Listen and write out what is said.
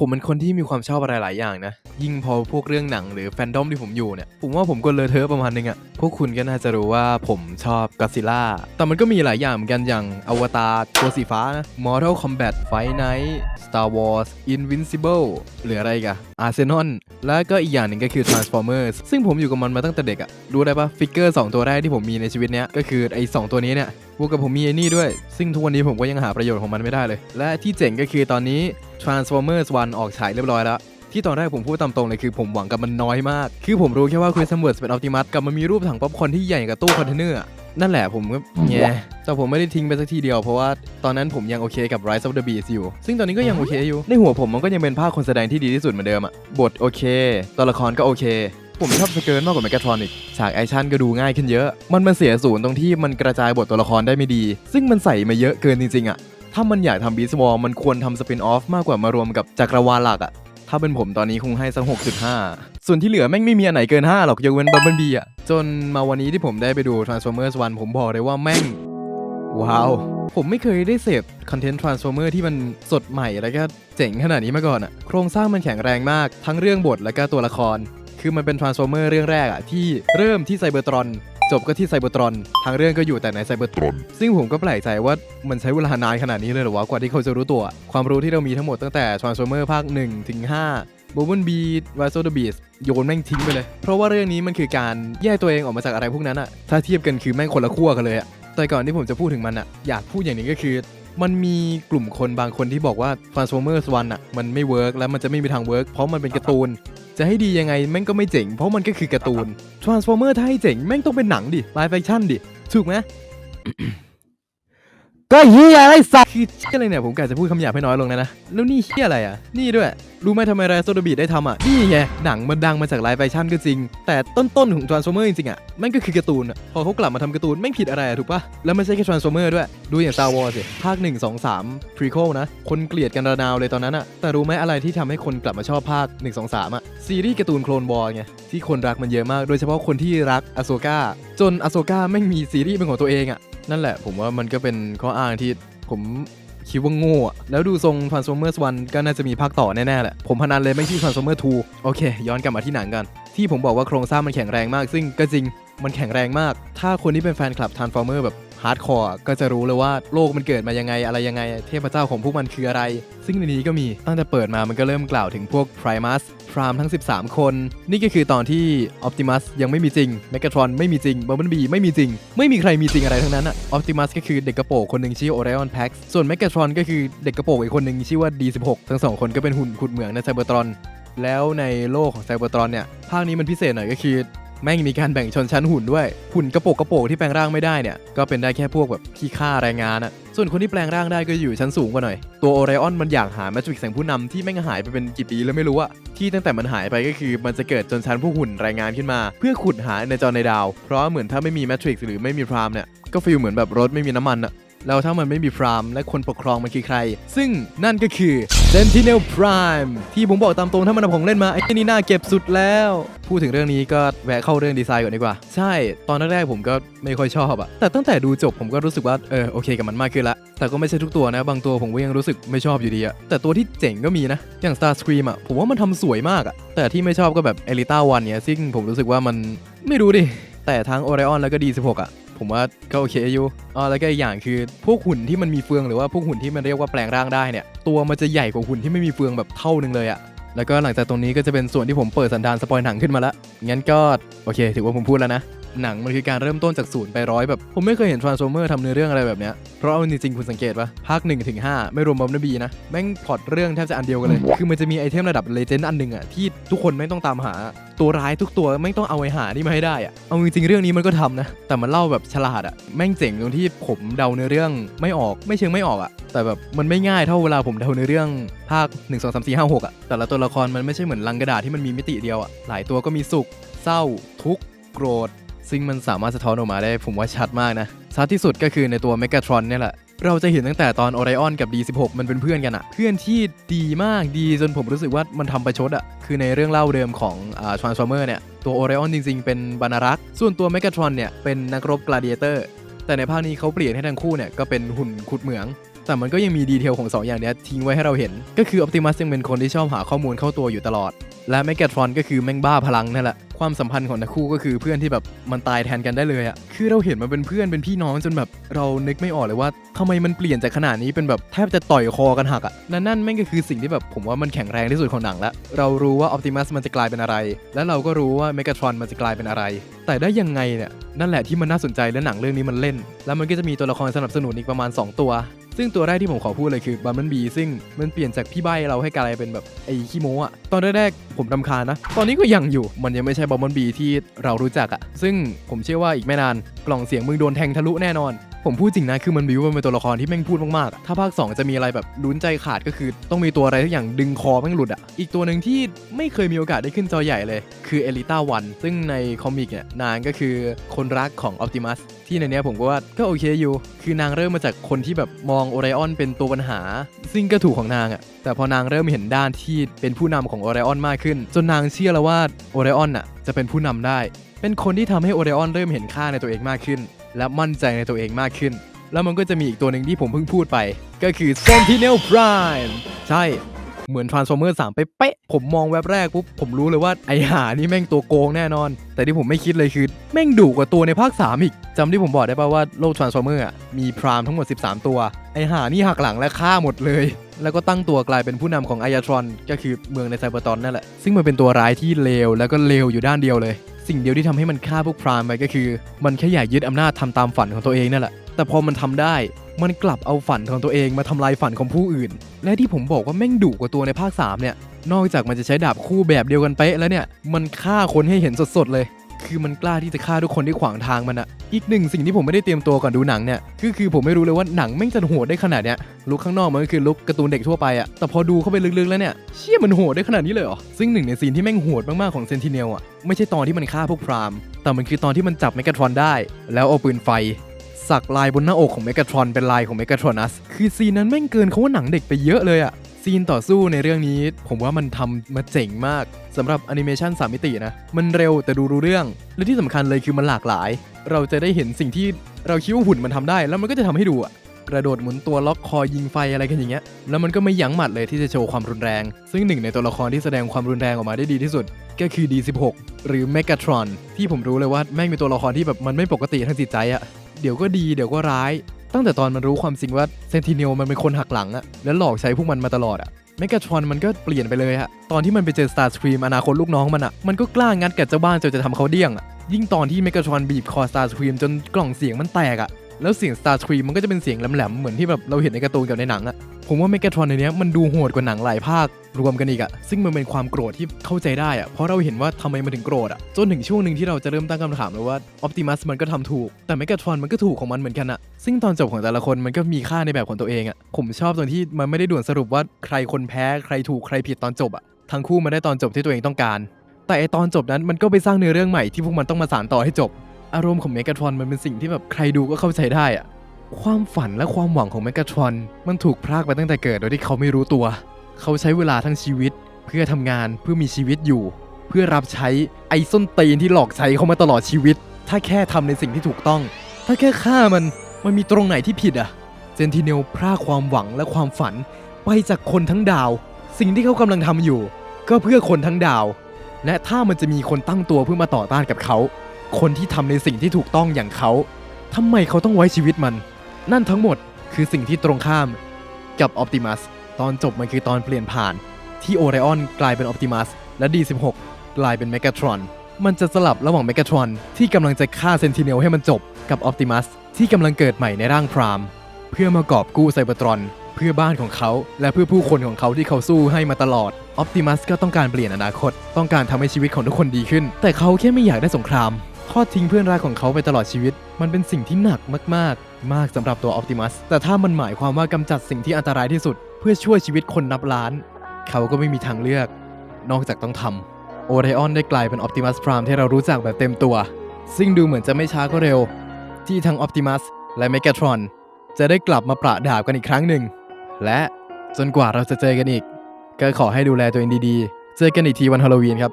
ผมเป็นคนที่มีความชอบอะไรหลายอย่างนะ ยิ่งพอพวกเรื่องหนังหรือแฟนดอมที่ผมอยู่เนี่ย ผมว่าผมก็เลอะเทอะประมาณนึงอะ่ะพวกคุณก็น่าจะรู้ว่าผมชอบก็ซิล่า แต่มันก็มีหลายอย่างเหมือนกันอย่างอวตารตัวสีฟ้านะ Mortal Kombat Fight Night Star Wars Invincible หรืออะไรกันอาร์เซนอลแล้วก็อีกอย่างหนึ่งก็คือ Transformers ซึ่งผมอยู่กับมันมาตั้งแต่เด็กอะรู้ได้ปะฟิกเกอร์2ตัวแรกที่ผมมีในชีวิตเนี้ยก็คือไอ้สองตัวนี้เนี่ยบวกกับผมมีไอ้นี่ด้วย ซึ่งทุกวันนี้ผมก็ยังหาประโยชน์ของมันไม่ได้เลย และที่เจ๋งก็คือตอนนี้ Transformers 1 ออกฉายเรียบร้อยแล้ว ที่ตอนแรกผมพูดตามตรงเลยคือผมหวังกับมันน้อยมาก คือผมรู้แค่ว่า Chris Hemsworth เป็น Optimus กับมันมีรูปถังป๊อปคอร์นที่ใหญ่กับตู้คอนเทนเนอร์อะนั่นแหละผมก็แง่แต่ผมไม่ได้ทิ้งไปสักทีเดียวเพราะว่าตอนนั้นผมยังโอเคกับ Rise of the Beast อยู่ ซึ่งตอนนี้ก็ยังโอเคอยู่ ในหัวผมมันก็ยังเป็นภาคคนแสดงที่ดีที่สุดเหมือนเดิมอะบทโอเค ตัวละครก็โอเค ผมชอบสเกิร์นมากกว่าแมกกาทรอนิกฉากแอคชั่นก็ดูง่ายขึ้นเยอะ มันมาเสียศูนย์ตรงที่มันกระจายบทตัวละครได้ไม่ดี ซึ่งมันใส่มาเยอะเกินจริงๆอะ ถ้ามันอยากทำบีสวอลมันควรทำสปินออฟมากกว่ามารวมกับจักรวาลหลักอะถ้าเป็นผมตอนนี้คงให้สัก6.5 ส่วนที่เหลือแม่งไม่มีอันไหนเกิน 5 หรอกยกเว้นบับเบิลบีอะจนมาวันนี้ที่ผมได้ไปดู Transformers 1 ผมบอกเลยว่าแม่ง ว้าว ผมไม่เคยได้เสพคอนเทนต์ Transformer ที่มันสดใหม่แล้วก็เจ๋งขนาดนี้มาก่อนอะโครงสร้างมันแข็งแรงมากทั้งเรื่องบทและก็ตัวละคร คือมันเป็น Transformer เรื่องแรกอะที่เริ่มที่ไซเบอร์ตรอน จบก็ที่ไซเบอร์ตรอนทางเรื่องก็อยู่แต่ในไซเบอร์ตรอนซึ่งผมก็แปลกใจว่ามันใช้เวลานานขนาดนี้เลยเหรอวะกว่าที่เขาจะรู้ตัว ความรู้ที่เรามีทั้งหมดตั้งแต่ Transformer ภาค1ถึง5 b o b b l e b e v i s o the Beast โยนแม่งทิ้งไปเลย เพราะว่าเรื่องนี้มันคือการแยกตัวเองออกมาจากอะไรพวกนั้นอะถ้าเทียบกันคือแม่งคนละขั้วกันเลยอะแต่ก่อนที่ผมจะพูดถึงมันอะอยากพูดอย่างหนี้ก็คือมันมีกลุ่มคนบางคนที่บอกว่า Transformers 1อะมันไม่เวิร์กแล้วมันจะไม่มีทางเวิร์กเพราะมันเป็นการ์ตูน จะให้ดียังไงแม่งก็ไม่เจ๋งเพราะมันก็คือการ์ตูน Transformer ถ้าให้เจ๋งแม่งต้องเป็นหนังดิไลฟ์แฟคชั่นดิ ถูกไหม ก็เฮียอะไรสัตว์คือเชี่ยอะไรเนี่ยผมกะจะพูดคำหยาบให้น้อยลงนะนะ แล้วนี่เฮียอะไรอะ นี่ด้วย รู้ไหมทำไมไรโซดบีได้ทำอะ นี่ไง หนังมันดังมาจากไลฟ์แฟชั่นก็จริง แต่ต้นๆของ Transformer จริงๆอะม่งก็คือการ์ตูนอะพอเขากลับมาทำการ์ตูนแม่ผิดอะไรอะถูกปะแล้วไม่ใช่แค่ Transformer ด้วย ดูอย่าง Star Wars สิภาค 1 2 3 prequel นะ คนเกลียดกันระนาวเลยตอนนั้นอะแต่รู้ไหมอะไรที่ทำให้คนกลับมาชอบภาค 1 2 3อะซีรีส์การ์ตูนโคลนบอลไงที่คนรักมันเยอะมาก โดยเฉพาะคนที่รักอโซกาจนอโซกาไม่มีซีรีส์เป็นของตัวเองอะ นั่นแหละผมว่ามันก็เป็นข้ออ้างที่ผมคิดว่าโง่อะแล้วดูทรง Transformers 1 ก็น่าจะมีภาคต่อแน่ๆแหละ ผมพนันเลยไม่ใช่ Transformers 2 โอเค ย้อนกลับมาที่หนังกัน ที่ผมบอกว่าโครงสร้างมันแข็งแรงมาก ซึ่งก็จริงมันแข็งแรงมาก ถ้าคนที่เป็นแฟนคลับ Transformer แบบ ฮาร์ดคอร์ก็จะรู้เลยว่าโลกมันเกิดมายังไงอะไรยังไง เทพเจ้าของพวกมันคืออะไร ซึ่งในนี้ก็มีตั้งแต่เปิดมามันก็เริ่มกล่าวถึงพวก Primus พรามทั้ง 13 คน นี่ก็คือตอนที่ Optimus ยังไม่มีจริง Megatron ไม่มีจริง Bumblebee ไม่มีจริง ไม่มีใครมีจริงอะไรทั้งนั้นอะ Optimus ก็คือเด็กกระโปรงคนหนึ่งชื่อ Orion Pax ส่วน Megatron ก็คือเด็กกระโปรงอีกคนหนึ่งชื่อว่า D16 ทั้งสองคนก็เป็นหุ่นขุดเหมืองในไซเบอร์ตรอนแล้วในโลกของไซเบอร์ตรอนเนี่ยภาคนี้มันพิเศษหน่อยก็คือ แม่งมีการแบ่งชนชั้นหุ่นด้วย หุ่นกระโปกกระโปกที่แปลงร่างไม่ได้เนี่ย ก็เป็นได้แค่พวกแบบขี้ข้าแรงงานอะส่วนคนที่แปลงร่างได้ก็อยู่ชั้นสูงกว่าหน่อย ตัวโอไรออนมันอยากหาแมทริกแสงผู้นำที่แม่งหายไปเป็นกี่ปีแล้วไม่รู้อะที่ตั้งแต่มันหายไปก็คือมันจะเกิดชนชั้นพวกหุ่นแรงงานขึ้นมา เพื่อขุดหาในจอในดาว เพราะเหมือนถ้าไม่มีแมทริกหรือไม่มีพรามเนี่ยก็ฟีลเหมือนแบบรถไม่มีน้ำมันอะ แล้วถ้ามันไม่มีพรามและคนปกครองมันคือใคร ซึ่งนั่นก็คือ Sentinel Prime ที่ผมบอกตามตรงถ้ามันเอาของเล่นมาไอ้นี่น่าเก็บสุดแล้ว พูดถึงเรื่องนี้ก็แวะเข้าเรื่องดีไซน์ก่อนดีกว่า ใช่ ตอนแรกๆผมก็ไม่ค่อยชอบอะแต่ตั้งแต่ดูจบผมก็รู้สึกว่าเออโอเคกับมันมากขึ้นละแต่ก็ไม่ใช่ทุกตัวนะ บางตัวผมก็ยังรู้สึกไม่ชอบอยู่ดีอะแต่ตัวที่เจ๋งก็มีนะ อย่าง Starscream อะผมว่ามันทำสวยมากอะแต่ที่ไม่ชอบก็แบบ Elita 1เนี่ยซึ่งผมรู้สึกว่ามันไม่รู้ดิแต่ทั้ง Orion แล้วก็ D16 อะ ผมว่าก็โอเคอยู่อ๋อแล้วก็อีกอย่างคือ พวกหุ่นที่มันมีเฟืองหรือว่าพวกหุ่นที่มันเรียกว่าแปลงร่างได้เนี่ย ตัวมันจะใหญ่กว่าหุ่นที่ไม่มีเฟืองแบบเท่านึงเลยอะแล้วก็หลังจากตรงนี้ก็จะเป็นส่วนที่ผมเปิดสันดานสปอยหนังขึ้นมาละงั้นก็โอเค ถือว่าผมพูดแล้วนะ หนังมันคือการเริ่มต้นจากศูนย์ไปร้อยแบบ ผมไม่เคยเห็น Transformer ทำเนื้อเรื่องอะไรแบบเนี้ยเพราะเอาจริงๆคุณสังเกตปะภาค1ถึง5ไม่รวมบอมบีนะแม่งพล็อตเรื่องแทบจะอันเดียวกันเลย คือมันจะมีไอเทมระดับเลเจนด์อันหนึ่งอะที่ทุกคนไม่งต้องตามหาตัวร้ายทุกตัวไม่งต้องเอาไอ้หานี่มาให้ได้อะเอาจริงๆเรื่องนี้มันก็ทำนะ แต่มันเล่าแบบฉลาดอะแม่งเจ๋งตรงที่ผมเดาเนื้อเรื่องไม่ออกไม่เชิงไม่ออกอะแต่แบบมันไม่ง่ายเท่าเวลาผมเดาเนื้อเรื่องภาค 1 2 3 4 5 6อะแต่ละตัวละครมันไม่ใช่เหมือนลังกระดาษที่มันมีมิติเดียวอะหลายตัวก็มีสุข เศร้า ทุกข์โกรธ ซึ่งมันสามารถสะท้อนออกมาได้ผมว่าชัดมากนะชัดที่สุดก็คือในตัว Megatron เนี่ยแหละ เราจะเห็นตั้งแต่ตอน Orion กับ D16 มันเป็นเพื่อนกันอะเพื่อนที่ดีมากดีจนผมรู้สึกว่ามันทำประชดอะคือในเรื่องเล่าเดิมของอ่า Transformer เนี่ยตัว Orion จริงๆเป็นบรรณารักษ์ส่วนตัว Megatron เนี่ยเป็นนักรบ Gladiator แต่ในภาคนี้เขาเปลี่ยนให้ทั้งคู่เนี่ยก็เป็นหุ่นขุดเหมือง แต่มันก็ยังมีดีเทลของ 2 อย่างเนี้ยทิ้งไว้ให้เราเห็น ก็คือ Optimus ยังเป็นคนที่ชอบหาข้อมูลเข้าตัวอยู่ตลอด และ Megatron ก็คือแม่งบ้าพลังนั่นแหละ ความสัมพันธ์ของทั้งคู่ก็คือเพื่อนที่แบบมันตายแทนกันได้เลยอะคือเราเห็นมันเป็นเพื่อนเป็นพี่น้องจนแบบเรานึกไม่ออกเลยว่าทำไมมันเปลี่ยนจากขนาดนี้เป็นแบบแทบจะต่อยคอกันหักอะนั่นนั่นแม่งก็คือสิ่งที่แบบผมว่ามันแข็งแรงที่สุดของหนังละเรารู้ว่า Optimus มันจะกลายเป็นอะไร และเราก็รู้ว่า Megatron มันจะกลายเป็นอะไร แต่ได้ยังไงเนี่ยนั่นแหละที่มันน่าสนใจและหนังเรื่องนี้มันเล่น แล้วมันก็จะมีตัวละครสนับสนุนอีกประมาณ 2 ตัว ซึ่งตัวแรกที่ผมขอพูดเลยคือบัมเบิลบีซึ่งมันเปลี่ยนจากพี่ใบเราให้กลายเป็นแบบไอ้ขี้โม้อะตอนแรกๆผมรำคาญนะ ตอนนี้ก็ยังอยู่มันยังไม่ใช่บัมเบิลบีที่เรารู้จักอะซึ่งผมเชื่อว่าอีกไม่นาน กล่องเสียงมึงโดนแทงทะลุแน่นอน ผมพูดจริงนะคือมันบิวว่าเป็นตัวละครที่แม่งพูดมากๆถ้าภาค 2 จะมีอะไรแบบลุ้นใจขาดก็คือ ต้องมีตัวอะไรทุกอย่างดึงคอแม่งหลุดอะอีกตัวหนึ่งที่ไม่เคยมีโอกาสได้ขึ้นจอใหญ่เลย คือเอลิต้าวันซึ่งในคอมิกเนี่ยนางก็คือคนรักของออ t ติมัสที่ในเนี้ยผมก็ว่าก็โอเคอยู่ คือนางเริ่มมาจากคนที่แบบมองโอไรออนเป็นตัวปัญหา ซึ่งก็ถูกของนางอะแต่พอนางเริ่มเห็นด้านที่เป็นผู้นำของโอไรออนมากขึ้น จนนางเชื่อแล้วว่าโอไรออนน่ะจะเป็นผู้นำได้ เป็นคนที่ทำให้โอไรออนเริ่มเห็นค่าในตัวเองมากขึ้น และมั่นใจในตัวเองมากขึ้น แล้วมันก็จะมีอีกตัวหนึ่งที่ผมเพิ่งพูดไป ก็คือ Sentinel Prime ใช่ เหมือน Transformer 3 ไปเป๊ะ ผมมองแว็บแรกปุ๊บ ผมรู้เลยว่าไอหานี่แม่งตัวโกงแน่นอน แต่ที่ผมไม่คิดเลยคือ แม่งดุกว่าตัวในภาค 3 อีกจำที่ผมบอกได้ป่าว่าโลก Transformer อะมี Prime ทั้งหมด 13 ตัว ไอหานี่หักหลังและฆ่าหมดเลย แล้วก็ตั้งตัวกลายเป็นผู้นำของไอยาทรอนก็คือเมืองในไซเบอร์ตอนนั่นแหละซึ่งมันเป็นตัวร้ายที่เลวแล้วก็เลวอยู่ด้านเดียวเลย สิ่งเดียวที่ทำให้มันฆ่าพวกพรามไปก็คือ มันแค่อยากยึดอำนาจทำตามฝันของตัวเองนั่นแหละ แต่พอมันทำได้ มันกลับเอาฝันของตัวเองมาทำลายฝันของผู้อื่น และที่ผมบอกว่าแม่งดุกว่าตัวในภาค 3 เนี่ย นอกจากมันจะใช้ดาบคู่แบบเดียวกันเป๊ะแล้วเนี่ย มันฆ่าคนให้เห็นสดๆเลย คือมันกล้าที่จะฆ่าทุกคนที่ขวางทางมันอะอีกหนึ่งสิ่งที่ผมไม่ได้เตรียมตัวก่อนดูหนังเนี่ยคือคือผมไม่รู้เลยว่าหนังแม่งจะโหดได้ขนาดเนี้ยลุคข้างนอกมันก็คือลุคการ์ตูนเด็กทั่วไปอะแต่พอดูเข้าไปลึกๆแล้วเนี่ยเชี่ยมันโหดได้ขนาดนี้เลยเหรอซึ่งหนึ่งในซีนที่แม่งโหดมากๆของเซนติเนลอะไม่ใช่ตอนที่มันฆ่าพวกพรามแต่มันคือตอนที่มันจับเมกาทรอนได้ แล้วเอาปืนไฟ สักลายบนหน้าอกของเมกาทรอนเป็นลายของเมกาทรอนัส คือซีนนั้นแม่งเกินเขาว่าหนังเด็กไปเยอะเลยอะซีนต่อสู้ในเรื่องนี้ ผมว่ามันทำมาเจ๋งมากสำหรับแอนิเมชัน3มิตินะ มันเร็วแต่ดูรู้เรื่อง และที่สำคัญเลยคือมันหลากหลาย เราจะได้เห็นสิ่งที่เราคิดว่าหุ่นมันทำได้ แล้วมันก็จะทำให้ดูอะกระโดดหมุนตัวล็อกคอยิงไฟอะไรกันอย่างเงี้ย แล้วมันก็ไม่ยั้งหมัดเลยที่จะโชว์ความรุนแรง ซึ่งหนึ่งในตัวละครที่แสดงความรุนแรงออกมาได้ดีที่สุด ก็คือ D16 หรือ Megatron ที่ผมรู้เลยว่าแม่งเป็นตัวละครที่แบบมันไม่ปกติทางจิตใจอะ เดี๋ยวก็ดีเดี๋ยวก็ร้าย ตั้งแต่ตอนมันรู้ความจริงว่าเซนติเนลมันเป็นคนหักหลังอะแล้วหลอกใช้พวกมันมาตลอดอะเมกาทรอนมันก็เปลี่ยนไปเลยอะตอนที่มันไปเจอสตาร์สครีมอนาคตลูกน้องมันอะมันก็กล้างัดกับเจ้าบ้านจนจะทำเขาเดี้ยงอะยิ่งตอนที่เมกาทรอนบีบคอสตาร์สครีมจนกล่องเสียงมันแตกอะแล้วเสียงสตาร์สครีมมันก็จะเป็นเสียงแหลมๆเหมือนที่แบบเราเห็นในการ์ตูนกับในหนังอะ ผมว่าเมกาทรอนในนี้มันดูโหดกว่าหนังหลายภาครวมกันอีกอะซึ่งมันเป็นความโกรธที่เข้าใจได้อะเพราะเราเห็นว่าทำไมมันถึงโกรธอะจนถึงช่วงหนึ่งที่เราจะเริ่มตั้งคำถามเลยว่าออ t ติมัสมันก็ทำถูก แต่เมกาทรอนมันก็ถูกของมันเหมือนกันอะซึ่งตอนจบของแต่ละคนมันก็มีค่าในแบบของตัวเองอะผมชอบตรงที่มันไม่ได้ด่วนสรุปว่าใครคนแพ้ใครถูกใครผิดตอนจบอะทั้งคู่มาได้ตอนจบที่ตัวเองต้องการ แต่ไอตอนจบนั้นมันก็ไปสร้างเนื้อเรื่องใหม่ที่พวกมันต้องมาสานต่อให้จบ อารมณ์ของเมกาทรอนมันเป็นสิ่งที่แบบใครดูก็เข้าใจได้อะ ความฝันและความหวังของเมกาทรอนมันถูกพรากไปตั้งแต่เกิดโดยที่เขาไม่รู้ตัว เขาใช้เวลาทั้งชีวิต เพื่อทำงานเพื่อมีชีวิตอยู่ เพื่อรับใช้ไอ้ส้นตีนที่หลอกใช้เขามาตลอดชีวิต ถ้าแค่ทำในสิ่งที่ถูกต้อง ถ้าแค่ฆ่ามันมันมีตรงไหนที่ผิดอะเซนติเนลพรากความหวังและความฝัน ไปจากคนทั้งดาว สิ่งที่เขากำลังทำอยู่ ก็เพื่อคนทั้งดาว และถ้ามันจะมีคนตั้งตัวเพื่อมาต่อต้านกับเขา คนที่ทำในสิ่งที่ถูกต้องอย่างเขาทำไมเขาต้องไว้ชีวิตมัน นั่นทั้งหมดคือสิ่งที่ตรงข้ามกับออ t ติมัสตอนจบมันคือตอนเปลี่ยนผ่าน ที่โอไรออนกลายเป็นออ t ติมัสและ D16 กลายเป็นเมกาทรอนมันจะสลับระหว่างเมกาทรอนที่กำลังจะฆ่าเซนติเนลให้มันจบกับออ t ติมัสที่กำลังเกิดใหม่ในร่างพรามเพื่อมากอบกู้ไซเบอร์ตรอนเพื่อบ้านของเขาและเพื่อผู้คนของเขาที่เขาสู้ให้มาตลอด ออ t ติมัสก็ต้องการเปลี่ยนอนาคต ต้องการทำให้ชีวิตของทุกคนดีขึ้น แต่เขาแค่ไม่อยากได้สงคราม ทอดทิ้งเพื่อนรักของเขาไปตลอดชีวิต มันเป็นสิ่งที่หนักมากๆ มากสำหรับตัวออ t ติมัส แต่ถ้ามันหมายความว่ากำจัดสิ่งที่อันตรายที่สุด เพื่อช่วยชีวิตคนนับล้าน เขาก็ไม่มีทางเลือก นอกจากต้องทำโอไรออนได้กลายเป็นออ t ติมัสพรามที่เรารู้จักแบบเต็มตัว ซึ่งดูเหมือนจะไม่ช้าก็เร็ว ที่ทั้งออ t ติมัสและเมกาทรอนจะได้กลับมาประดาบกันอีกครั้งหนึ่ง และจนกว่าเราจะเจอกันอีก ก็ขอให้ดูแลตัวเองดีๆ เจอกันอีกทีวันฮาโลวีนครับ